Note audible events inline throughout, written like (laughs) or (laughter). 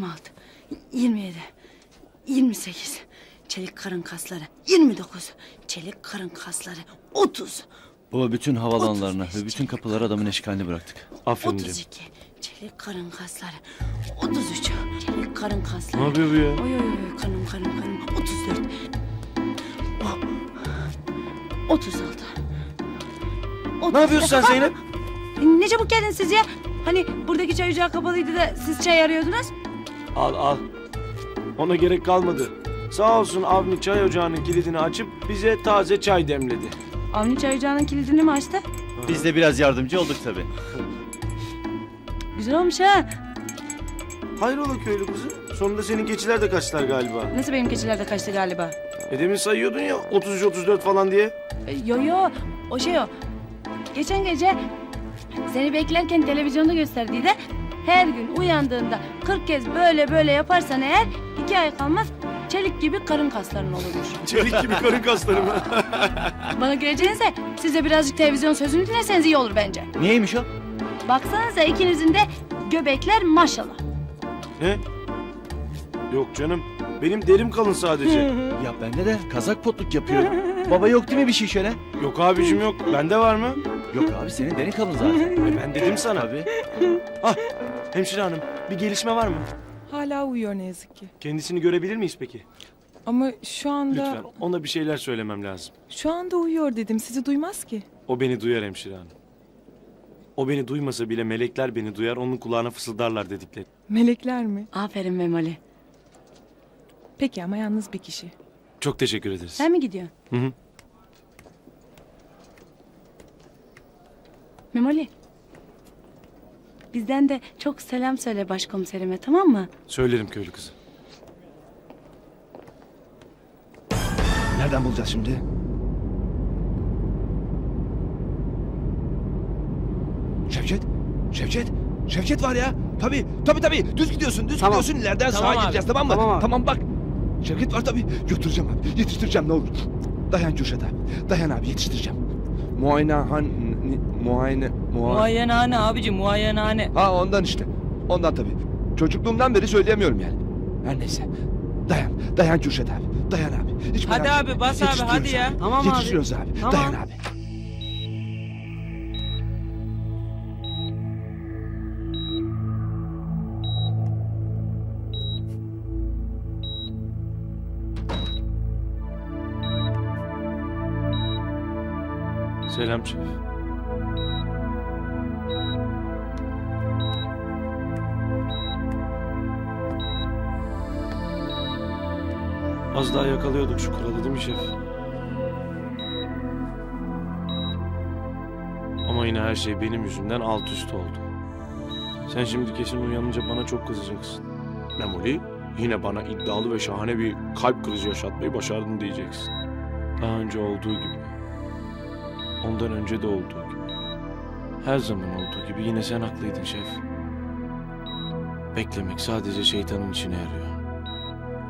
26, 27, 28. Çelik karın kasları 29. Çelik karın kasları 30. Baba bütün havalanlarına Otuz ve bütün kapıları adamın eşgaline bıraktık. Aferin Cem. 32. Çelik karın kasları 33. Çelik karın kasları. Ne yapıyor bu ya? Oy oy oy kanım kanım kanım 34. Oh. 36. Ne yapıyorsun sen Zeynep? Ne çabuk geldin siz ya? Hani buradaki çay ocağı kapalıydı da siz çay arıyordunuz. Al al. Ona gerek kalmadı. Sağ olsun Avni çay ocağının kilidini açıp bize taze çay demledi. Avni çay ocağının kilidini mi açtı? Biz de biraz yardımcı olduk tabii. Güzel olmuş ha. Hayrola köylü kızı? Sonunda senin keçiler de kaçtılar galiba. Nasıl benim keçiler de kaçtı galiba? E demin sayıyordun ya 33-34 falan diye. E, Yo yo o şey o. Geçen gece seni beklerken televizyonda gösterdiği de her gün uyandığında 40 kez böyle böyle yaparsan eğer iki ay kalmaz çelik gibi karın kasların olurmuş. (laughs) Çelik gibi karın kasları mı? (laughs) Bana güleceğinize siz de birazcık televizyon sözünü dinleseniz iyi olur bence. Niyeymiş o? Baksanıza ikinizin de göbekler maşallah. ne? Yok canım. Benim derim kalın sadece. Ya bende de kazak potluk yapıyor. Baba yok değil mi bir şey şöyle? yok abicim yok. Bende var mı? Yok abi senin derin kalın zaten. (laughs) E ben dedim sana. Tabii. Ah hemşire hanım bir gelişme var mı? Hala uyuyor ne yazık ki. Kendisini görebilir miyiz peki? Ama şu anda Lütfen ona bir şeyler söylemem lazım. şu anda uyuyor dedim. Sizi duymaz ki. O beni duyar hemşire hanım. O beni duymasa bile melekler beni duyar onun kulağına fısıldarlar dedikleri. Melekler mi? Aferin Memoli. Peki ama yalnız bir kişi. Çok teşekkür ederiz. Sen mi gidiyorsun? Hı hı. Memoli. Bizden de çok selam söyle başkomiserime tamam mı? Söylerim köylü kızı. Nereden bulacağız şimdi? Şevket, Şevket, Şevket var ya. Tabii, tabii tabii. Düz gidiyorsun, düz Tamam. gidiyorsun. İleriden Tamam sağa abi, gideceğiz tamam mı? tamam abi. bak. Şevket var tabii. Götüreceğim abi. Yetiştireceğim ne olur. Dayan Kürşat abi. Dayan abi yetiştireceğim. Muayene han... ni- Muayene... Muayene... Muayenehane abici muayenehane. Ha ondan işte. Ondan tabii. Çocukluğumdan beri söyleyemiyorum yani. Her neyse. Dayan. Dayan Kürşat abi. Dayan abi. Hiç Hadi merak abi, etme. bas abi, hadi ya. Tamam abi. Yetiştiriyoruz abi. Tamam. Dayan abi. Selam şef. Az daha yakalıyorduk şu kralı değil mi şef? Ama yine her şey benim yüzümden alt üst oldu. Sen şimdi kesin uyanınca bana çok kızacaksın. Memoli yine bana iddialı ve şahane bir kalp krizi yaşatmayı başardın diyeceksin. Daha önce olduğu gibi. Ondan önce de olduğu gibi. Her zaman olduğu gibi yine sen haklıydın şef. Beklemek sadece şeytanın işine yarıyor.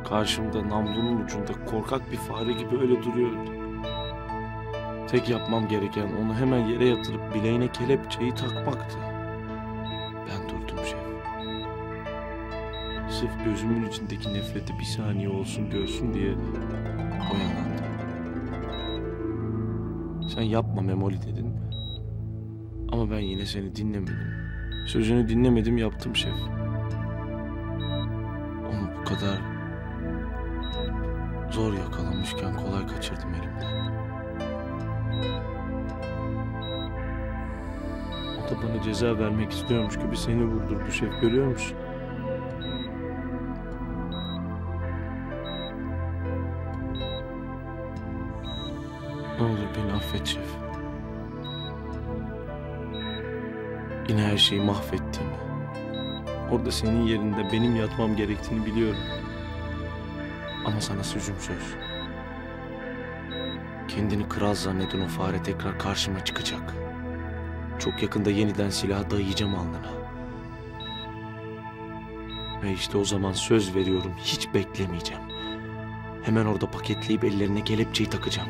Karşımda namlunun ucunda korkak bir fare gibi öyle duruyordu. Tek yapmam gereken onu hemen yere yatırıp bileğine kelepçeyi takmaktı. Ben durdum şef. Sırf gözümün içindeki nefreti bir saniye olsun görsün diye oyalandım. Sen yapma Memoli dedin. Ama ben yine seni dinlemedim. Sözünü dinlemedim yaptım şef. Onu bu kadar zor yakalamışken kolay kaçırdım elimden. O da bana ceza vermek istiyormuş gibi seni vurdurdu şef görüyor musun? Ne olur beni affet şef. Yine her şeyi mahvettiğimi. Orada senin yerinde benim yatmam gerektiğini biliyorum. Ama sana sözüm söz. Kendini kral zanneden o fare tekrar karşıma çıkacak. Çok yakında yeniden silahı dayayacağım alnına. Ve işte o zaman söz veriyorum hiç beklemeyeceğim. Hemen orada paketleyip ellerine kelepçeyi takacağım.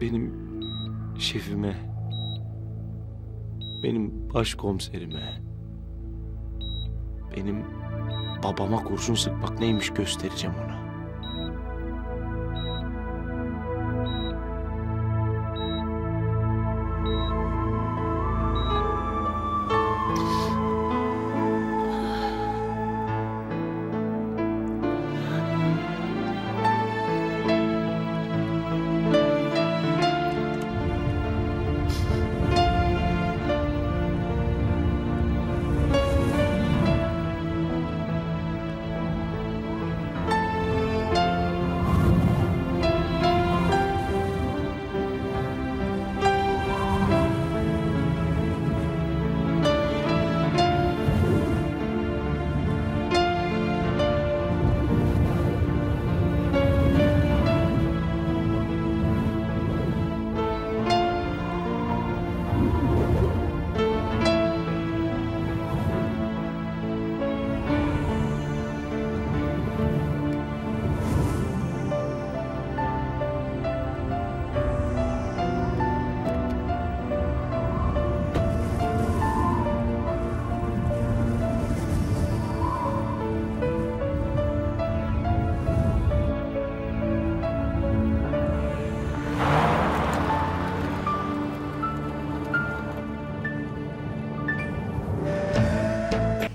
Benim şefime, benim başkomiserime, Benim babama kurşun sıkmak neymiş göstereceğim ona.